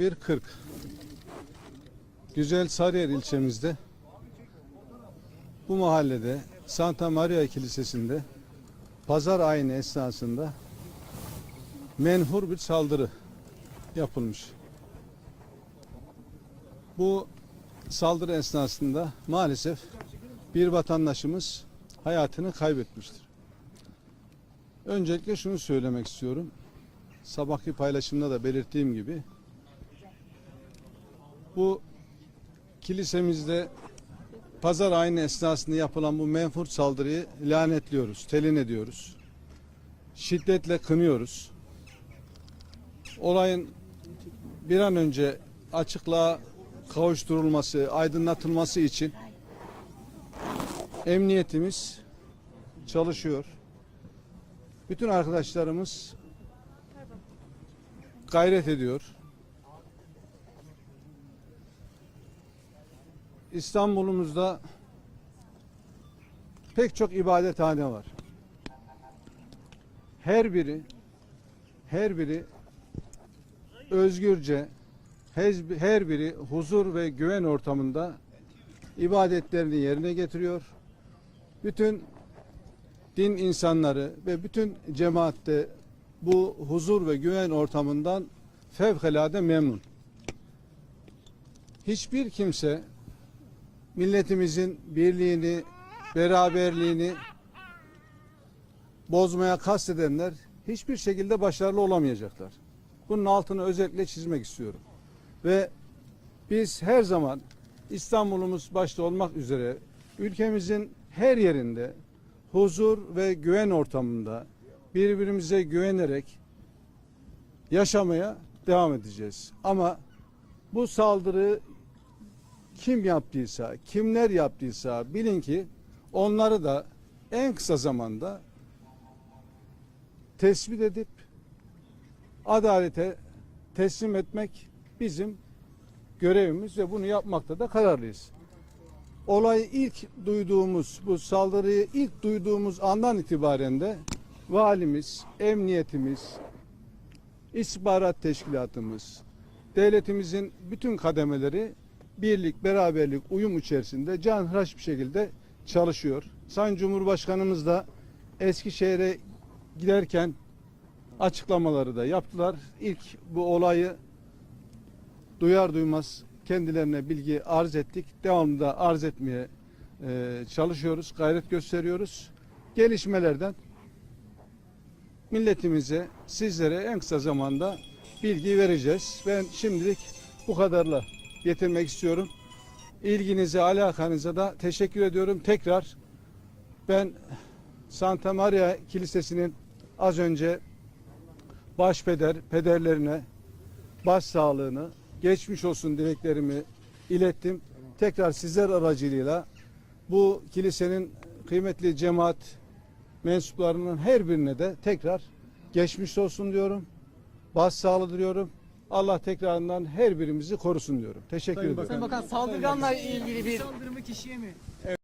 1.40 Güzel Sarıyer ilçemizde bu mahallede Santa Maria Kilisesi'nde pazar ayini esnasında menhur bir saldırı yapılmış. Bu saldırı esnasında maalesef bir vatandaşımız hayatını kaybetmiştir. Öncelikle şunu söylemek istiyorum. Sabahki paylaşımda da belirttiğim gibi bu kilisemizde pazar ayini esnasında yapılan bu menfur saldırıyı lanetliyoruz, telin ediyoruz. Şiddetle kınıyoruz. Olayın bir an önce açıklığa kavuşturulması, aydınlatılması için emniyetimiz çalışıyor. Bütün arkadaşlarımız gayret ediyor. İstanbul'umuzda pek çok ibadethane var. Her biri her biri özgürce her biri huzur ve güven ortamında ibadetlerini yerine getiriyor. Bütün din insanları ve bütün cemaatte bu huzur ve güven ortamından fevkalade memnun. Hiçbir kimse milletimizin birliğini, beraberliğini bozmaya kastedenler hiçbir şekilde başarılı olamayacaklar. Bunun altını özellikle çizmek istiyorum. Ve biz her zaman İstanbul'umuz başta olmak üzere ülkemizin her yerinde huzur ve güven ortamında birbirimize güvenerek yaşamaya devam edeceğiz. Ama bu saldırı kim yaptıysa, kimler yaptıysa bilin ki onları da en kısa zamanda tespit edip adalete teslim etmek bizim görevimiz ve bunu yapmakta da kararlıyız. Olayı ilk duyduğumuz, bu saldırıyı ilk duyduğumuz andan itibaren de valimiz, emniyetimiz, istihbarat teşkilatımız, devletimizin bütün kademeleri birlik, beraberlik, uyum içerisinde canhıraş bir şekilde çalışıyor. Sayın Cumhurbaşkanımız da Eskişehir'e giderken açıklamaları da yaptılar. İlk bu olayı duyar duymaz kendilerine bilgi arz ettik. Devamlı da arz etmeye e, çalışıyoruz, gayret gösteriyoruz. Gelişmelerden milletimize, sizlere en kısa zamanda bilgi vereceğiz. Ben şimdilik bu kadarla getirmek istiyorum. İlginize, alakanıza da teşekkür ediyorum. Tekrar ben Santa Maria Kilisesi'nin az önce başpeder, pederlerine baş sağlığını, geçmiş olsun dileklerimi ilettim. Tekrar sizler aracılığıyla bu kilisenin kıymetli cemaat mensuplarının her birine de tekrar geçmiş olsun diyorum. Baş sağlığı diliyorum. Allah tekrarından her birimizi korusun diyorum. Teşekkür Sayın ediyorum. Bakan. Sayın Bakan saldırganla ilgili bir Saldırımı kişiye mi?